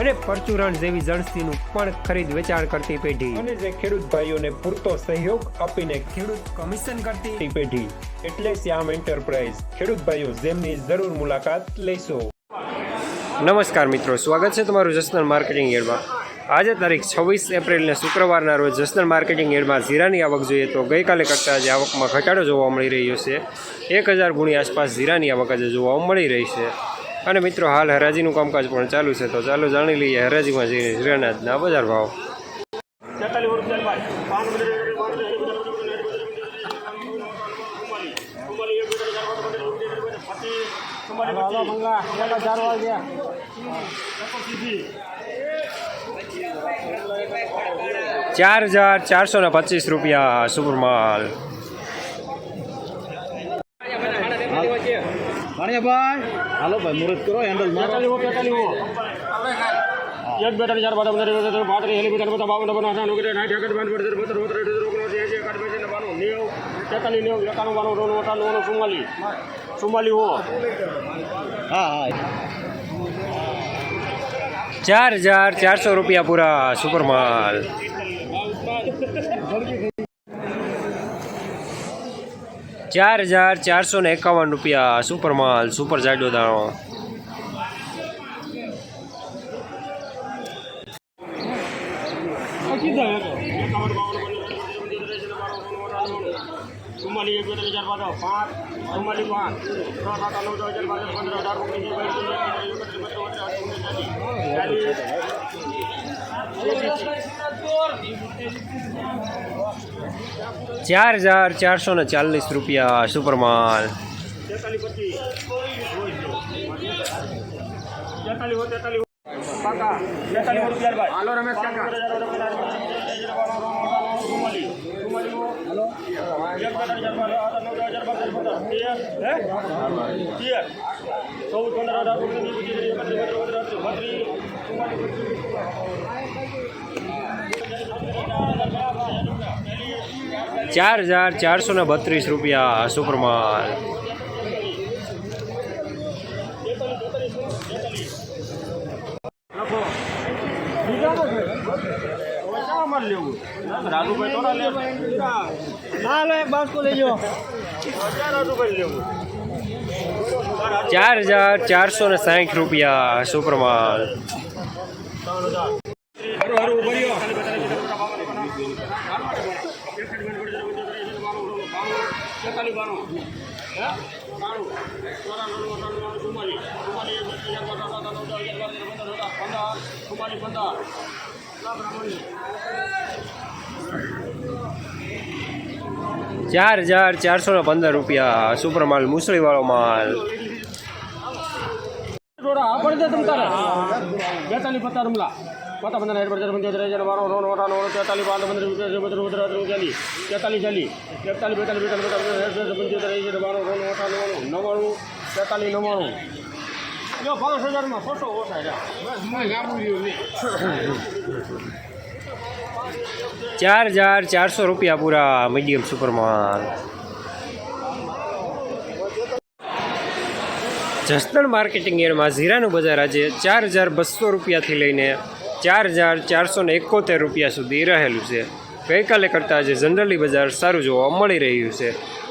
અને પરચુરણ જેવી જણસીનું પણ ખરીદ વેચાણ કરતી પેઢી. અને જે ખેડૂત ભાઈઓને પૂરતો સહયોગ આપીને ખેડૂત કમિશન કરતી પેઢી. એટલે શ્યામ એન્ટરપ્રાઇઝ. ખેડૂત ભાઈઓ જેમની જરૂર મુલાકાત લેશો. નમસ્કાર મિત્રો સ્વાગત છે તમારું જસનલ માર્કેટિંગ એડમાં. આજે તારીખ છવ્વીસ એપ્રિલને શુક્રવારના રોજ જસનલ માર્કેટિંગ એડમાં જીરાની આવક જોઈએ તો ગઈકાલે કરતાં આજે આવકમાં ઘટાડો જોવા મળી રહ્યો છે. એક હજાર ગુણી આસપાસ જીરાની આવક આજે જોવા મળી રહી છે. અને મિત્રો, હાલ હરાજીનું કામકાજ પણ ચાલુ છે, તો ચાલો જાણી લઈએ હરાજીમાં જઈને શ્રીનાથના બજાર ભાવ. ચાર હજાર ચારસો ને પચીસ રૂપિયા સુપરમાલ ભાઈ. હાલો ભાઈ મુહૂર્ત કરો હેન્ડલ મારો એક બેટર ચાર બાટા પંદર પાંત્રીસ હેલી બેટા બધા બાવન ડબ્બા નાખા નુકરે નાઠ એકડ બાન પડે પંદર પંદર પંદર ઓગણ એસી એકાદ બેસી ને બાનું નેવ તેતાલીસ નેવ એકાણું બાનું રોનું અઠાણું ઓનું ચુમ્માલી ચુમ્માલી હો. હા હા. ચાર હજાર ચારસો રૂપિયા પૂરા સુપરમાલ ચાર હજાર ચારસો ને એકાવન રૂપિયા સુપરમાલ સુપર જાડો દાણો ચુમ્માલી એક બાટા પાંચ ચુમ્માલી પાંચ છ સાત નવ હજાર બાર પંદર અઢાર ઓગણીસ ચાર હજાર ચારસો ને ચાલીસ રૂપિયા સુપરમાલ. તેતાલીસ પચીસ તેતાલીસ હો તેતાલીસ કાકા તેતાલીસ રૂપિયા ભાઈ હાલો રમેશ કાકા ચૌદ પંદર અઢાર ઓગણીસ વીસ પચીસ ત્રીસ એકત્રીસ બત્રીસ ચાર હજાર ચારસો ને બત્રીસ રૂપિયા સુપરમાલ. ચાર હજાર ચારસો ને સાઠ રૂપિયા સુપરમાલ. ચાર હજાર ચારસો ને પંદર રૂપિયા મુસળીવાળો માલ. મુસળી વાળો માલ બેતાલીસ પચાસ રૂમલા. હેડ પચાસ પંચોતેર હજાર બારો નો નોટા નો તેતાલીસ પાંચ પંદર પંદર પંદર ચાલીસ તેતાલીસ ચાલીસ તેતાલીસ બેતાલીસ બેતાલીસ બેતાલીસ પંચોતેર હજાર બારો નો નોટા નવ્વાણું નવ્વાણું તેતાલીસ નવ્વાણું જો પાંચ હજારમાં છસો ઓછા ચાર હજાર ચારસો રૂપિયા પૂરા મીડિયમ સુપરમાન જસદણ માર્કેટિંગ એરમાં ઝીરાનું બજાર આજે ચાર હજાર બસો રૂપિયાથી લઈને ચાર હજાર ચારસો ને એકોતેર રૂપિયા સુધી રહેલું છે. ગઈકાલે કરતાં આજે જનરલી બજાર સારું જોવા મળી રહ્યું છે.